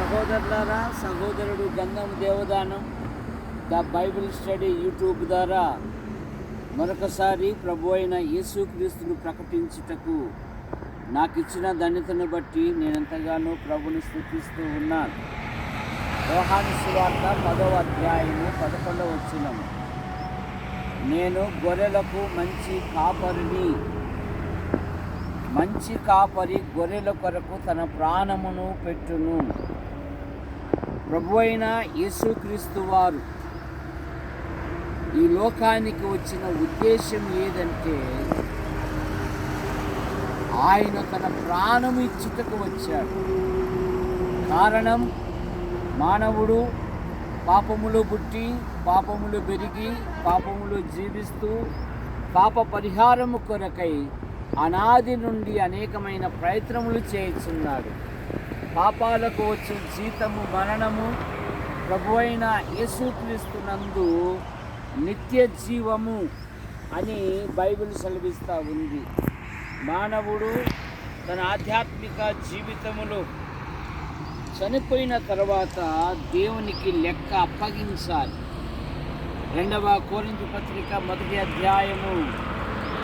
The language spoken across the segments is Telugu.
సహోదరులారా సహోదరుడు Gandham Devadanam the Bible study YouTube ద్వారా మరొకసారి ప్రభు అయిన యేసుక్రీస్తును ప్రకటించుటకు నాకు ఇచ్చిన ధన్యతను బట్టి నేను ఎంతగానో ప్రభుని స్థుతిస్తూ ఉన్నాను. యోహాను సువార్త పదవ అధ్యాయము పదకొండవ వచ్చినము నేను గొర్రెలకు మంచి కాపరిని మంచి కాపరి గొర్రెల కొరకు తన ప్రాణమును పెట్టును. ప్రభు అయిన యేసుక్రీస్తు వారు. ఈ లోకానికి వచ్చిన ఉద్దేశం ఏదంటే ఆయన తన ప్రాణం ఇచ్చుటకు వచ్చాడు. కారణం మానవుడు పాపములు పుట్టి పాపములు పెరిగి పాపములు జీవిస్తూ పాప పరిహారము కొరకై అనాది నుండి అనేకమైన ప్రయత్నములు చేస్తున్నాడు పాపాలకు వచ్చే జీతము మరణము ప్రభు అయిన యేసుక్రీస్తునందు నిత్య జీవము అని బైబిల్ సెలవిస్తూ ఉంది. మానవుడు తన ఆధ్యాత్మిక జీవితములో చనిపోయిన తర్వాత దేవునికి లెక్క అప్పగించాలి. రెండవ కోరింజు పత్రిక మొదటి అధ్యాయము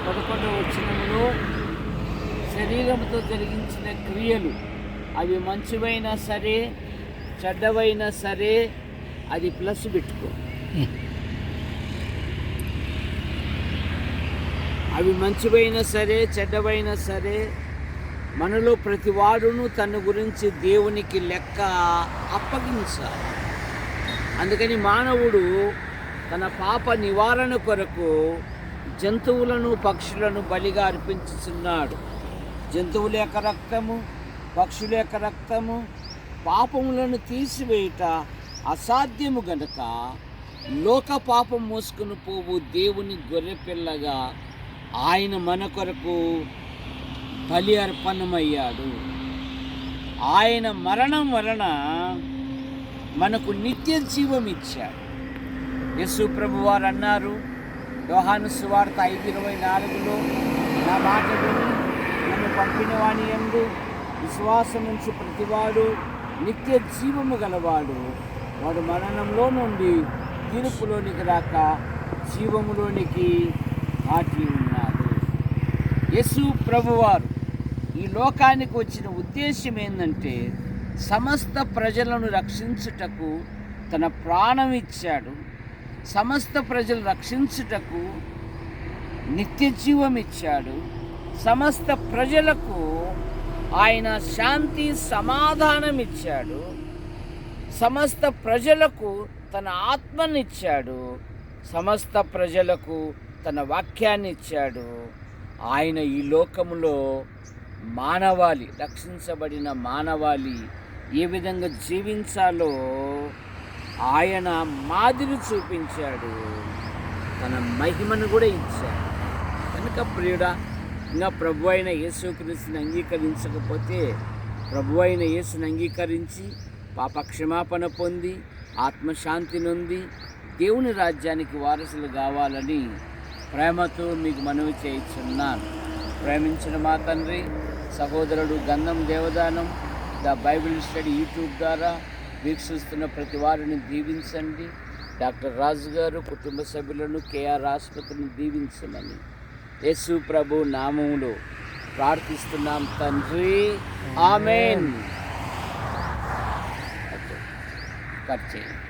పదకొండవ వచనములో శరీరంతో జరిగించిన క్రియలు అవి మంచివైనా సరే చెడ్డవైనా సరే అది ప్లస్ పెట్టుకో. అవి మంచివైనా సరే చెడ్డవైనా సరే మనలో ప్రతి వాడును తన గురించి దేవునికి లెక్క అప్పగించాలి. అందుకని మానవుడు తన పాప నివారణ కొరకు జంతువులను పక్షులను బలిగా అర్పించుతున్నాడు జంతువుల యొక్క రక్తము పక్షుల యొక్క రక్తము పాపములను తీసివేయుట అసాధ్యము గనుక లోక పాపం మోసుకుని పోవు దేవుని గొర్రెపిల్లగా ఆయన మన కొరకు బలి అర్పణమయ్యాడు. ఆయన మరణం వలన మనకు నిత్య జీవం ఇచ్చాడు. యశు ప్రభు వారు అన్నారు యోహాను సువార్త ఐదు ఇరవై నాలుగులో నా మాట నన్ను పంపిన వాణి ఎందు విశ్వాసం నుంచి ప్రతివాడు నిత్య జీవము గలవాడు. వాడు మరణంలో నుండి తీర్పులోనికి రాక జీవములోనికి దాటి ఉన్నాడు. యేసు ప్రభువారు ఈ లోకానికి వచ్చిన ఉద్దేశం ఏంటంటే సమస్త ప్రజలను రక్షించుటకు తన ప్రాణం ఇచ్చాడు. సమస్త ప్రజలు రక్షించుటకు నిత్య జీవం ఇచ్చాడు. సమస్త ప్రజలకు ఆయన శాంతి సమాధానం ఇచ్చాడు సమస్త ప్రజలకు తన ఆత్మనిచ్చాడు. సమస్త ప్రజలకు తన వాక్యాన్ని ఇచ్చాడు ఆయన ఈ లోకంలో మానవాళి రక్షించబడిన మానవాళి ఏ విధంగా జీవించాలో ఆయన మాదిరి చూపించాడు. తన మహిమను కూడా ఇచ్చాడు. కనుక ప్రియుడా ఇంకా ప్రభు అయిన యేసుక్రీస్తుని అంగీకరించకపోతే ప్రభు అయిన యేసుని అంగీకరించి పాప క్షమాపణ పొంది ఆత్మశాంతి నొంది దేవుని రాజ్యానికి వారసులు కావాలని ప్రేమతో మీకు మనవి చేయించున్నాను. ప్రేమించిన మా తండ్రి సహోదరుడు Gandham Devadanam the Bible study YouTube ద్వారా వీక్షిస్తున్న ప్రతి వారిని దీవించండి. డాక్టర్ రాజు గారు కుటుంబ సభ్యులను కేఆర్ ఆసుపత్రిని దీవించమని యేసు ప్రభు నామములో ప్రార్థిస్తున్నాం తండ్రి. ఆమెన్. కట్ చేయండి